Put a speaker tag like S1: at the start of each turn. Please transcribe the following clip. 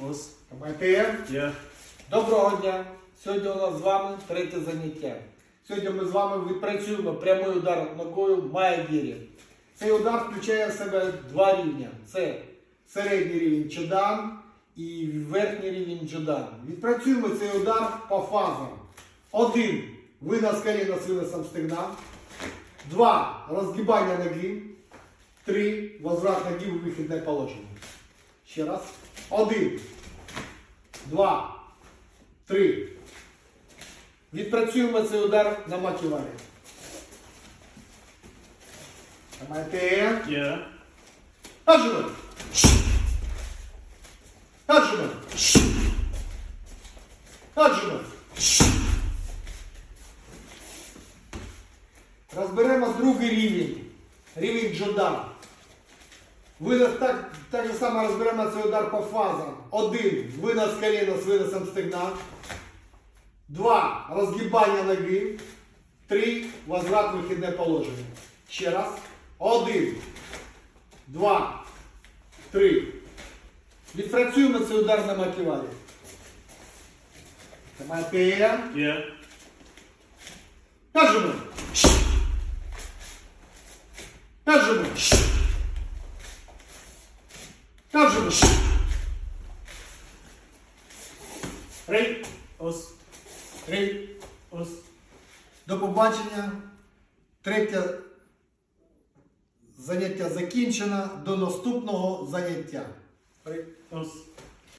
S1: Ось.
S2: Давайте.
S1: Я.
S2: Доброго дня! Сьогодні у нас з вами третє заняття. Сьогодні ми з вами відпрацюємо прямий удар ногою Майгірі. Цей удар включає в себе два рівня. Це середній рівень Чодан і верхній рівень Джодан. Відпрацюємо цей удар по фазам. Один. Винос коліна з виносом стегна. Два. Розгибання ноги. Три. Возврат ноги в вихідне положення. Ще раз. Один. Два. Три. Відпрацюємо цей удар на маківарі. Тримайте.
S1: Я.
S2: Аджумен. Аджумен. Розберемо другий рівень. Рівень Джодан. Винос так, так же само розберемо цей удар по фазам. Один. Винос коліна з виносом стегна. Два. Розгибання ноги. Три. Возврат вихідне положення. Ще раз. Один. Два. Три. Відпрацюємо цей удар на маківарі. Тримайте.
S1: Я.
S2: Кажемо. Кажемо. Кажемо. Рей.
S1: Ось.
S2: Рей.
S1: Ось.
S2: До побачення. Третє заняття закінчено. До наступного заняття. Рей.
S1: Ось.